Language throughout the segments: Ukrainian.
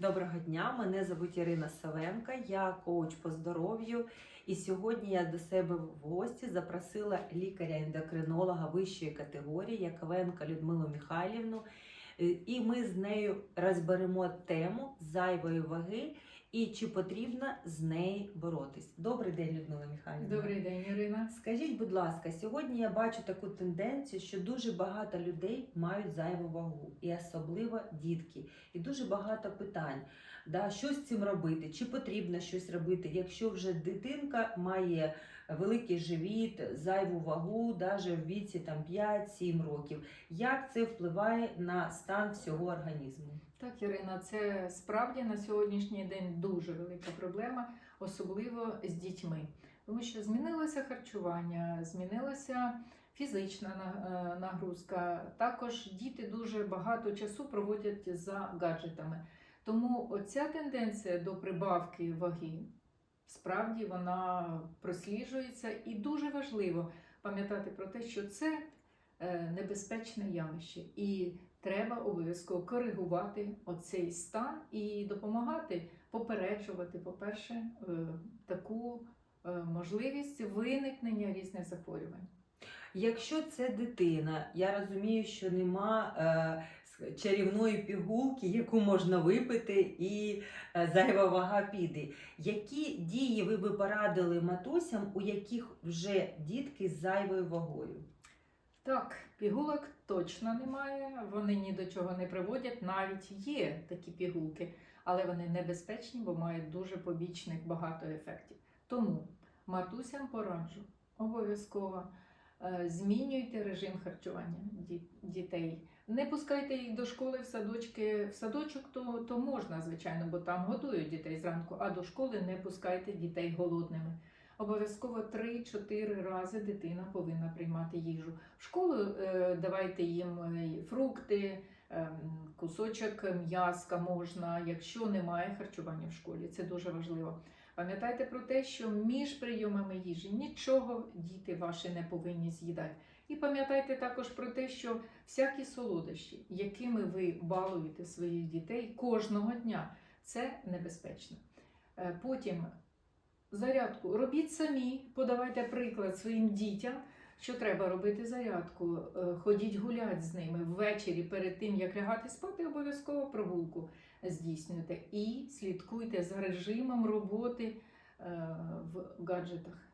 Доброго дня, мене звуть Ірина Савенка, я коуч по здоров'ю. І сьогодні я до себе в гості запросила лікаря-ендокринолога вищої категорії Яковенка Людмилу Михайлівну. Е, І ми з нею розберемо тему зайвої ваги і чи потрібно з нею боротись. Добрий день, Людмила Михайлівна. Добрий день, Ірина. Скажіть, будь ласка, сьогодні я бачу таку тенденцію, що дуже багато людей мають зайву вагу, і особливо дітки. І дуже багато питань. Да, що з цим робити? Чи потрібно щось робити, якщо вже дитинка має великий живіт, зайву вагу, навіть в віці там 5-7 років. Як це впливає на стан всього організму? Так, Ірина, це справді на сьогоднішній день дуже велика проблема, особливо з дітьми. Тому що змінилося харчування, змінилася фізична е, нагрузка. Також діти дуже багато часу проводять за гаджетами. Тому оця тенденція до прибавки ваги справді вона просліджується, і дуже важливо пам'ятати про те, що це е, небезпечне явище, і треба обов'язково коригувати оцей стан і допомагати попереджувати, по-перше, е, таку е, можливість виникнення різних захворювань. Якщо це дитина, я розумію, що нема е, чарівної пігулки, яку можна випити, і зайва вага піде. Які дії ви би порадили матусям, у яких вже дітки з зайвою вагою? Так, пігулок точно немає, вони ні до чого не приводять. Навіть є такі пігулки, але вони небезпечні, бо мають дуже побічних багато ефектів. Тому матусям пораджу обов'язково е, змінюйте режим харчування дітей. Не пускайте їх до школи в садочки. В садочок то, то можна, звичайно, бо там годують дітей зранку, а до школи не пускайте дітей голодними. Обов'язково 3-4 рази дитина повинна приймати їжу. В школу е, давайте їм е, фрукти, е, кусочок м'яска можна, якщо немає харчування в школі. Це дуже важливо. Пам'ятайте про те, що між прийомами їжі нічого діти ваші не повинні з'їдати. І пам'ятайте також про те, що всякі солодощі, якими ви балуєте своїх дітей кожного дня, це небезпечно. Е, Потім зарядку робіть самі, подавайте приклад своїм дітям, що треба робити зарядку, е, ходіть гуляти з ними ввечері перед тим, як лягати спати, обов'язково прогулку здійснюйте і слідкуйте за режимом роботи е, в гаджетах.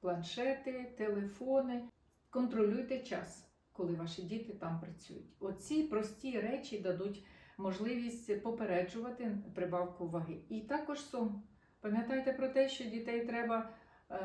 Планшети, телефони. Контролюйте час, коли ваші діти там працюють. Оці прості речі дадуть можливість попереджувати прибавку ваги. І також сон. Пам'ятайте про те, що дітей треба е,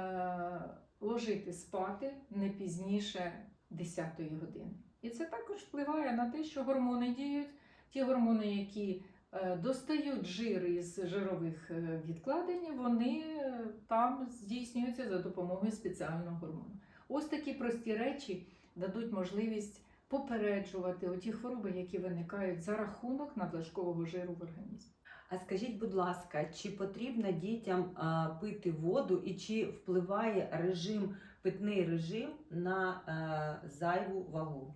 ложити спати не пізніше 10 години. І це також впливає на те, що гормони діють, ті гормони, які е, достають жир із жирових е, відкладень, вони е, там здійснюються за допомогою спеціального гормону. Ось такі прості речі дадуть можливість попереджувати оті хвороби, які виникають за рахунок надлишкового жиру в організмі. А скажіть, будь ласка, чи потрібно дітям пити воду і чи впливає режим, питний режим на а, зайву вагу?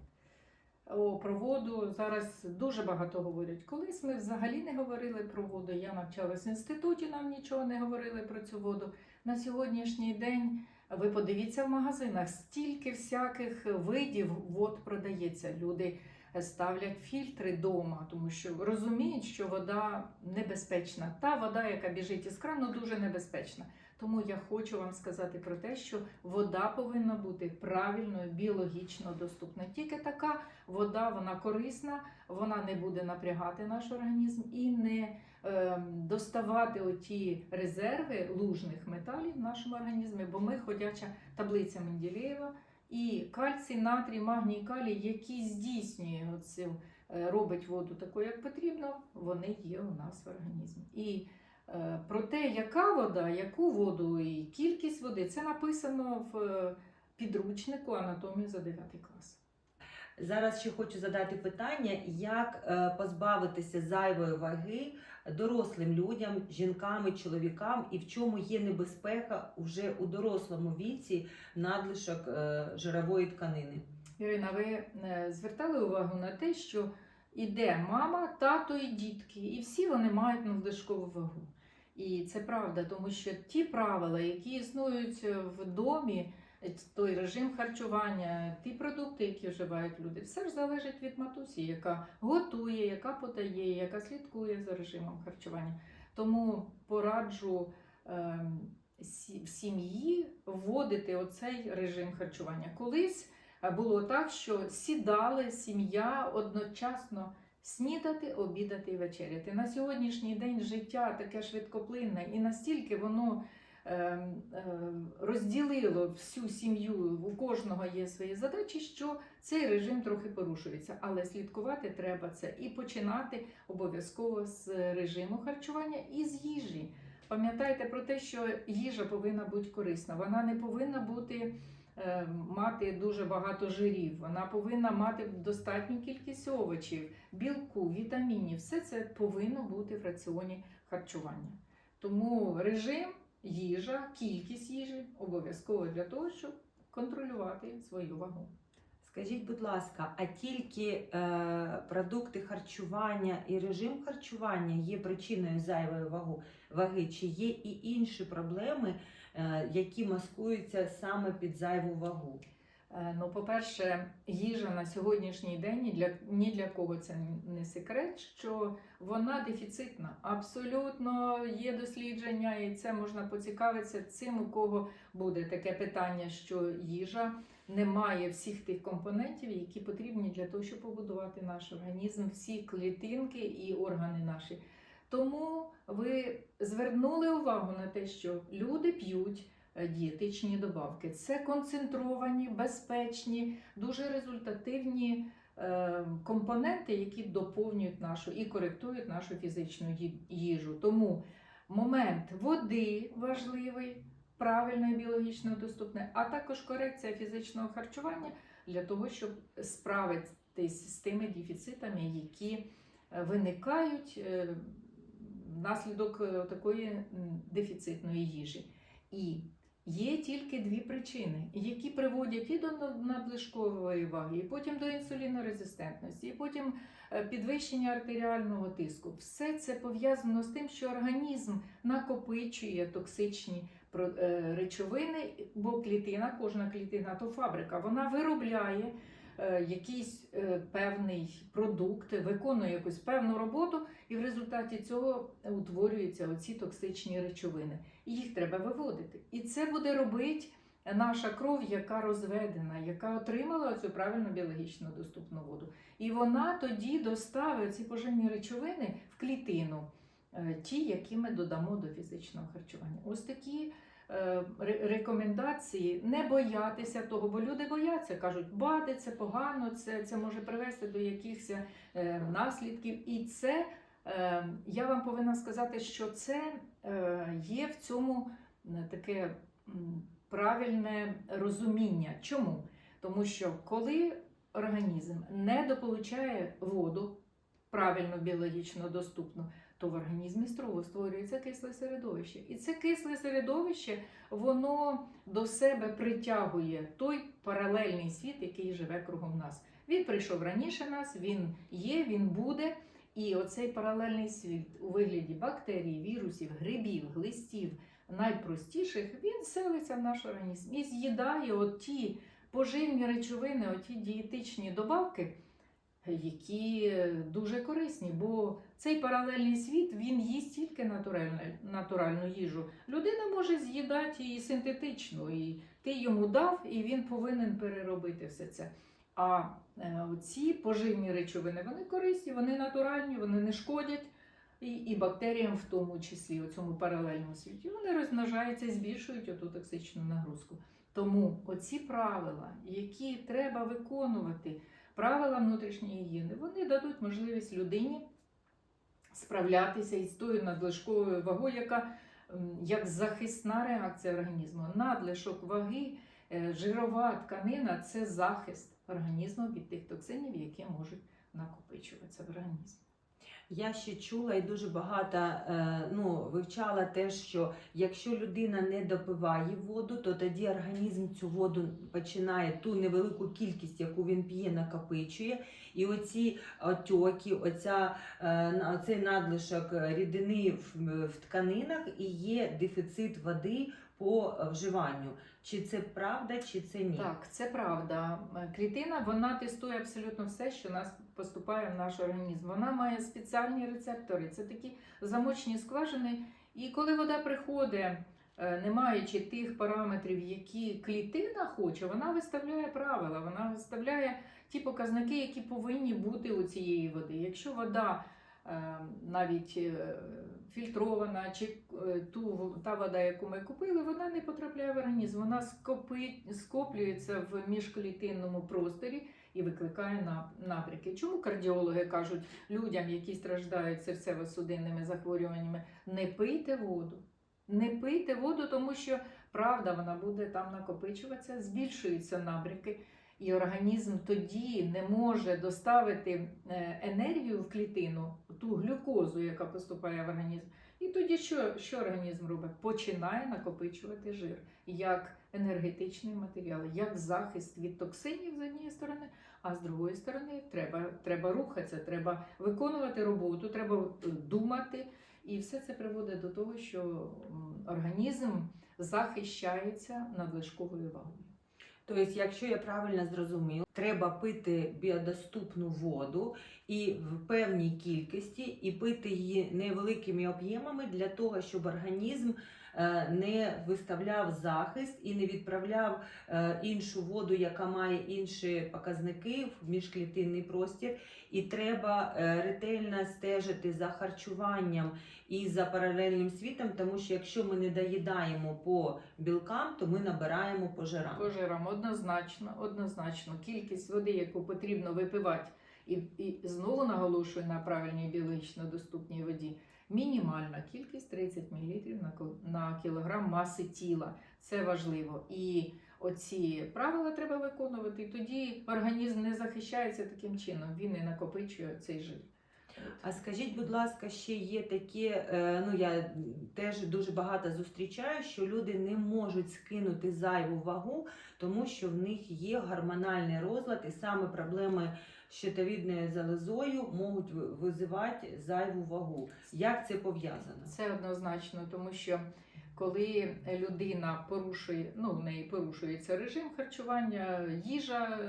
О, про воду зараз дуже багато говорять. Колись ми взагалі не говорили про воду. Я навчалась в інституті, нам нічого не говорили про цю воду. На сьогоднішній день ви подивіться в магазинах, стільки всяких видів вод продається. Люди ставлять фільтри вдома, тому що розуміють, що вода небезпечна. Та вода, яка біжить із крану, дуже небезпечна. Тому я хочу вам сказати про те, що вода повинна бути правильною, біологічно доступна. Тільки така вода, вона корисна, вона не буде напрягати наш організм і не е, доставати оті резерви лужних металів в нашому організмі, бо ми ходяча таблиця Менделєєва. І кальцій, натрій, магній, калій, які здійснює оцю, е, робить воду такою, як потрібно, вони є у нас в організмі. І е, про те, яка вода, яку воду і кількість води, це написано в е, підручнику анатомії за 9 клас. Зараз ще хочу задати питання, як позбавитися зайвої ваги дорослим людям, жінкам і чоловікам, і в чому є небезпека вже у дорослому віці надлишок е, жирової тканини. Ірина, ви е, звертали увагу на те, що іде мама, тато і дітки, і всі вони мають надлишкову вагу. І це правда, тому що ті правила, які існують в домі, той режим харчування, ті продукти, які вживають люди, все ж залежить від матусі, яка готує, яка подає, яка слідкує за режимом харчування. Тому пораджу ем, в сім'ї вводити оцей режим харчування. Колись е, було так, що сідали сім'я одночасно снідати, обідати і вечеряти. На сьогоднішній день життя таке швидкоплинне, і настільки воно розділило всю сім'ю, у кожного є свої задачі, що цей режим трохи порушується. Але слідкувати треба це і починати обов'язково з режиму харчування і з їжі. Пам'ятайте про те, що їжа повинна бути корисна. Вона не повинна бути е, мати дуже багато жирів. Вона повинна мати достатню кількість овочів, білку, вітамінів. Все це повинно бути в раціоні харчування. Тому режим, їжа, кількість їжі обов'язково для того, щоб контролювати свою вагу. Скажіть, будь ласка, а тільки е, продукти харчування і режим харчування є причиною зайвої вагу, ваги, чи є і інші проблеми, е, які маскуються саме під зайву вагу? Е, Ну, по-перше, їжа на сьогоднішній день ні для, ні для кого це не секрет, що вона дефіцитна. Абсолютно є дослідження, і це можна поцікавитися цим, у кого буде таке питання, що їжа не має всіх тих компонентів, які потрібні для того, щоб побудувати наш організм, всі клітинки і органи наші. Тому ви звернули увагу на те, що люди п'ють дієтичні добавки. Це концентровані, безпечні, дуже результативні е, компоненти, які доповнюють нашу і коректують нашу фізичну їжу. Тому момент води важливий, правильно і біологічно доступне, а також корекція фізичного харчування для того, щоб справитись з тими дефіцитами, які е, виникають е, внаслідок е, такої дефіцитної їжі. І є тільки дві причини, які приводять і до над- надлишкової ваги, і потім до інсулінорезистентності, і потім е, підвищення артеріального тиску. Все це пов'язано з тим, що організм накопичує токсичні е, речовини, бо клітина, кожна клітина то фабрика, вона виробляє якийсь е, певний продукт, виконує якусь певну роботу, і в результаті цього утворюються оці токсичні речовини. І їх треба виводити. І це буде робити наша кров, яка розведена, яка отримала цю правильно біологічно доступну воду. І вона тоді доставить ці поживні речовини в клітину, е, ті, які ми додамо до фізичного харчування. Ось такі е, рекомендації не боятися того, бо люди бояться, кажуть, бади, це погано, це, це може привести до якихось е, наслідків. І це е, я вам повинна сказати, що це е, є в цьому е, таке правильне розуміння. Чому? Тому що коли організм не дополучає воду правильно біологічно доступну, то в організмі стро- створюється кисле середовище. І це кисле середовище воно до себе притягує той паралельний світ, який живе кругом нас. Він прийшов раніше нас, він є, він буде. І оцей паралельний світ у вигляді бактерій, вірусів, грибів, глистів, найпростіших, він селиться в наш організм і з'їдає от ті поживні речовини, оті дієтичні добавки, які дуже корисні. Бо цей паралельний світ він їсть тільки натуральну, натуральну їжу. Людина може з'їдати і синтетичну, і ти йому дав, і він повинен переробити все це. А е, ці поживні речовини вони корисні, вони натуральні, вони не шкодять. І, і бактеріям в тому числі у цьому паралельному світі вони розмножаються і збільшують оту токсичну нагрузку. Тому оці правила, які треба виконувати, правила внутрішньої гігієни, вони дадуть можливість людині справлятися із тою надлишковою вагою, яка як захисна реакція організму. Надлишок ваги, е, жирова тканина це захист організму від тих токсинів, які можуть накопичуватися в організмі. Я ще чула і дуже багато е, ну, вивчала те, що якщо людина не допиває воду, то тоді організм цю воду починає ту невелику кількість, яку він п'є, накопичує. І оці отьоки, оця, е, оцей надлишок рідини в, в тканинах і є дефіцит води по е, вживанню. Чи це правда, чи це ні? Так, це правда. Е, Клітина вона тестує абсолютно все, що нас поступає в наш організм. Вона має спеціальні рецептори. Це такі замочні скважини. І коли вода приходить, е, не маючи тих параметрів, які клітина хоче, вона виставляє правила, вона виставляє ті показники, які повинні бути у цієї води. Якщо вода е, навіть фільтрована, чи е, ту та вода, яку ми купили, вона не потрапляє в організм. Вона скопи, скоплюється в міжклітинному просторі і викликає нап- напряки. Чому кардіологи кажуть людям, які страждають серцево-судинними захворюваннями, не пийте воду. Не пийте воду, тому що правда вона буде там накопичуватися, збільшуються набряки, і організм тоді не може доставити е, енергію в клітину, ту глюкозу, яка поступає в організм. І тоді що, що організм робить? Починає накопичувати жир як енергетичний матеріал, як захист від токсинів з однієї сторони, а з другої сторони треба, треба рухатися, треба виконувати роботу, треба е, думати. І все це приводить до того, що організм захищається надлишковою вагою. Тобто, якщо я правильно зрозумів, треба пити біодоступну воду і в певній кількості, і пити її невеликими об'ємами для того, щоб організм не виставляв захист і не відправляв е, іншу воду, яка має інші показники в міжклітинний простір. І треба е, ретельно стежити за харчуванням і за паралельним світом, тому що якщо ми не доїдаємо по білкам, то ми набираємо по жирам. По жирам однозначно, однозначно. Кількість води, яку потрібно випивати, і, і знову наголошую на правильній біологічно доступній воді. Мінімальна кількість 30 мл на, кілограм маси тіла. Це важливо. І оці правила треба виконувати. І тоді організм не захищається таким чином, він не накопичує цей жир. А скажіть, будь ласка, ще є такі, е, ну я теж дуже багато зустрічаю, що люди не можуть скинути зайву вагу, тому що в них є гормональний розлад, і саме проблеми щитовідною залозою можуть визивати зайву вагу. Як це пов'язано? Це однозначно, тому що коли людина порушує, ну в неї порушується режим харчування, їжа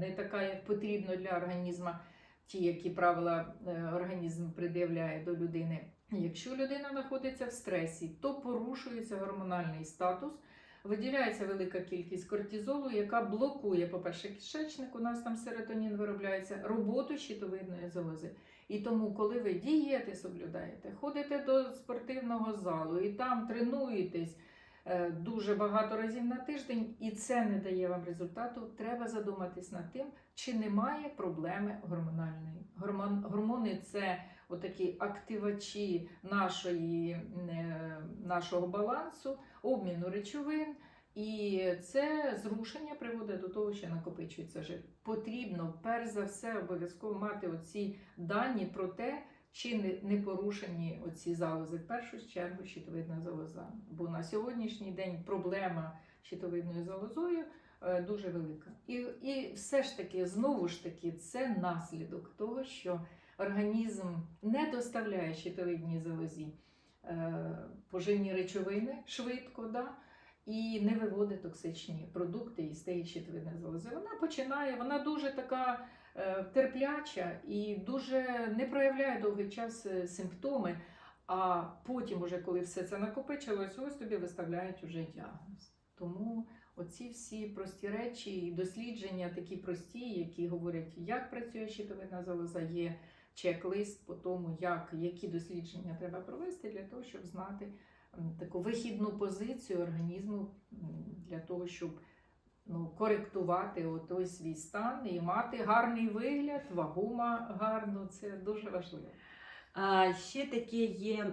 не така, як потрібно для організму, ті, які правила е, організм придивляє до людини. Якщо людина знаходиться в стресі, то порушується гормональний статус. Виділяється велика кількість кортизолу, яка блокує, по-перше, кишечник, у нас там серотонін виробляється, роботу щитовидної залози. І тому, коли ви дієти соблюдаєте, ходите до спортивного залу і там тренуєтесь е, дуже багато разів на тиждень, і це не дає вам результату, треба задуматись над тим, чи немає проблеми гормональної. Гормон, гормони це отакі активачі нашої, е, нашого балансу, обміну речовин. І це зрушення приводить до того, що накопичується жир. Потрібно перш за все обов'язково мати оці дані про те, чи не, порушені оці залози. В першу чергу щитовидна залоза. Бо на сьогоднішній день проблема щитовидною залозою е, дуже велика. І, і все ж таки, знову ж таки, це наслідок того, що організм не доставляє щитовидній залозі е, поживні речовини швидко. Да? і не виводить токсичні продукти із тієї щитовидної залози. Вона починає, вона дуже така е, терпляча і дуже не проявляє довгий час е, симптоми. А потім, уже коли все це накопичилось, ось тобі виставляють уже діагноз. Тому оці всі прості речі і дослідження такі прості, які говорять, як працює щитовидна залоза, є чек-лист по тому, як, які дослідження треба провести для того, щоб знати таку вихідну позицію організму для того, щоб ну, коректувати от той свій стан і мати гарний вигляд, вагу ма- гарну. Це дуже важливо. А ще таке є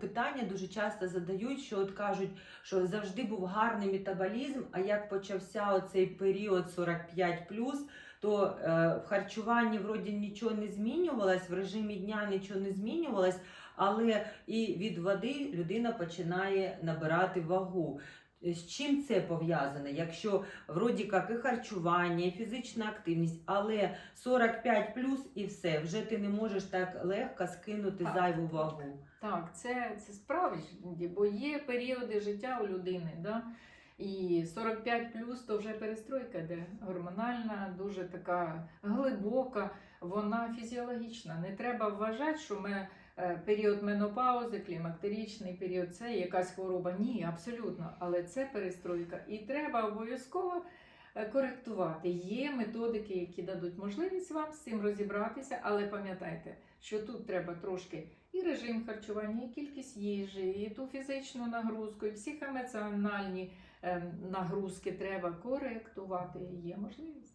питання, дуже часто задають, що от кажуть, що завжди був гарний метаболізм, а як почався оцей період 45+, то е, в харчуванні вроді нічого не змінювалось, в режимі дня нічого не змінювалось, але і від води людина починає набирати вагу. З чим це пов'язане? Якщо вроді як і харчування, і фізична активність, але 45 плюс і все, вже ти не можеш так легко скинути Так, зайву так. вагу. Так, це, це справді, бо є періоди життя у людини. Да? І 45 плюс то вже перестройка, де гормональна, дуже така глибока, вона фізіологічна. Не треба вважати, що ми е, період менопаузи, клімактеричний період це якась хвороба. Ні, абсолютно. Але це перестройка. І треба обов'язково е, коректувати. Є методики, які дадуть можливість вам з цим розібратися, але пам'ятайте, що тут треба трошки і режим харчування, і кількість їжі, і ту фізичну нагрузку, і психоемоціональні ем, нагрузки треба коректувати. Є можливість.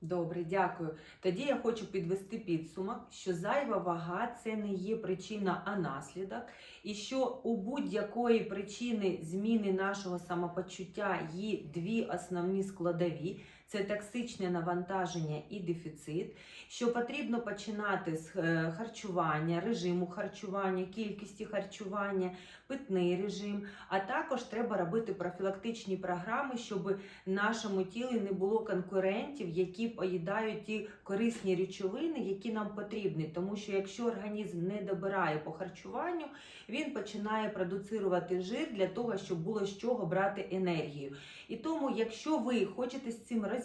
Добре, дякую. Тоді я хочу підвести підсумок, що зайва вага це не є причина, а наслідок, і що у будь-якої причини зміни нашого самопочуття є дві основні складові. Це токсичне навантаження і дефіцит, що потрібно починати з е, харчування, режиму харчування, кількості харчування, питний режим. А також треба робити профілактичні програми, щоб нашому тілі не було конкурентів, які поїдають ті корисні речовини, які нам потрібні. Тому що якщо організм не добирає по харчуванню, він починає продуцирувати жир для того, щоб було з чого брати енергію. І тому, якщо ви хочете з цим розібратися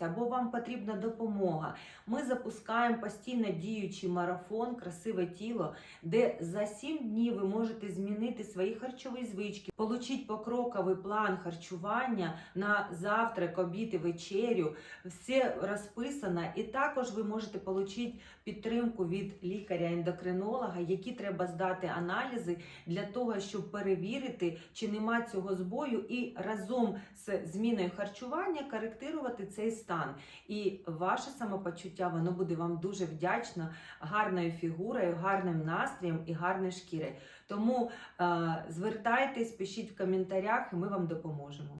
або вам потрібна допомога, ми запускаємо постійно діючий марафон Красиве тіло, де за 7 днів ви можете змінити свої харчові звички, отримати покроковий план харчування на завтрак, обід і вечерю. Все розписано, і також ви можете отримати підтримку від лікаря-ендокринолога, які треба здати аналізи для того, щоб перевірити, чи нема цього збою, і разом з зміною харчування коректувати цей стан. І ваше самопочуття воно буде вам дуже вдячно гарною фігурою, гарним настроєм і гарною шкірою. Тому е, звертайтесь, пишіть в коментарях, і ми вам допоможемо.